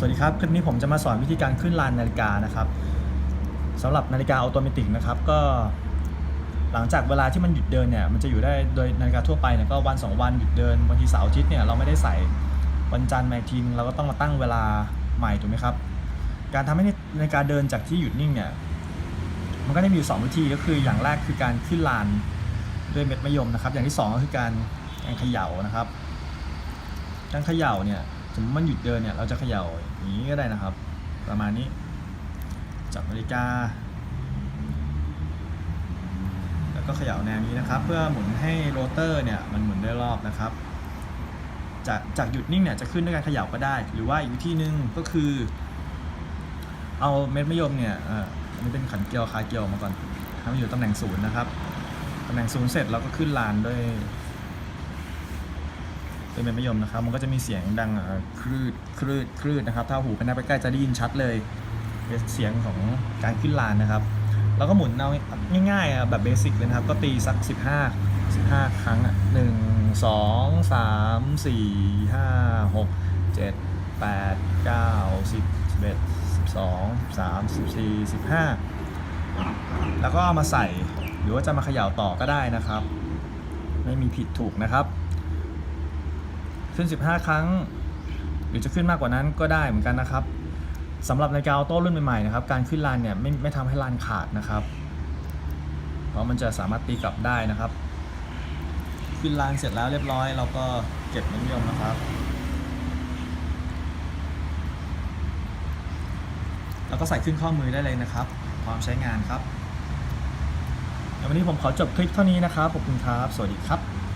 สวัสดีครับ คลิปนี้ผมจะมาสอนวิธีการขึ้นลานนาฬิกานะครับสำหรับนาฬิกาออโตเมติกนะครับ ก็หลังจากเวลาที่มันหยุดเดินเนี่ยมันจะอยู่ได้โดยนาฬิกาทั่วไปเนี่ยก็วันสองวันหยุดเดินบางทีเสาร์อาทิตย์เนี่ยเราไม่ได้ใส่วันจันทร์มาอีทีนึงเราก็ต้องมาตั้งเวลาใหม่ถูกไหมครับ การทำให้นาฬิกาเดินจากที่หยุดนิ่งเนี่ยมันก็ได้มีอยู่สองวิธีก็คืออย่างแรกคือการขึ้นลานด้วยเม็ดมะยมนะครับ อย่างที่สองก็คือการการเขย่านะครับ การเขย่าเนี่ย มมติมันหยุดเดินเนี่ยเราจะเขย่าอย่างนี้ก็ได้นะครับ ประมาณนี้ จับนาฬิกา แล้วก็เขย่าแนวนี้นะครับ เพื่อหมุนให้โรเตอร์เนี่ยมันหมุนได้รอบนะครับ จากจากหยุดนิ่งเนี่ยจะขึ้นด้วยการเขย่าก็ได้ หรือว่าอีกวิธีหนึ่งก็คือ เอาเม็ดมะยมเนี่ยเอ่ออันนี้เป็นขันเกลียวคาเกลียวมาก่อนทำอยู่ตำแหน่งศูนย์นะครับตำแหน่งศูนย์เสร็จเราก็ขึ้นลานด้วย เป็นเม็ดมะยมนะครับ มันก็จะมีเสียงดังคลืดคลืดคลืดนะครับ ถ้าหูไปหน้าไปใกล้จะได้ยินชัดเลยเป็นเสียงของการขึ้นลานนะครับเราก็หมุนเอาง่ายๆแบบเบสิกเลยนะครับ ก็ตีสัก 15 15 ครั้งอะหนึ่งสองสามสี่ห้าหกเจ็ดแปดเก้าสิบสิบเอ็ดสิบสองสามสิบสี่สิบห้าแล้วก็เอามาใส่หรือว่าจะมาเขย่าต่อก็ได้นะครับ ไม่มีผิดถูกนะครับ ขึ้น 15 ครั้ง หรือจะขึ้นมากกว่านั้นก็ได้เหมือนกันนะครับสำหรับนาฬิกาออโต้รุ่นใหม่ๆนะครับการขึ้นลานเนี่ยไม่ไม่ทำให้ลานขาดนะครับ เพราะมันจะสามารถตีกลับได้นะครับ ขึ้นลานเสร็จแล้วเรียบร้อย เราก็เก็บน้ำยมนะครับ แล้วก็ใส่ขึ้นข้อมือได้เลยนะครับ พร้อมใช้งานครับววันนี้ผมขอจบคลิปเท่านี้นะครับขอบคุณครับ สวัสดีครับ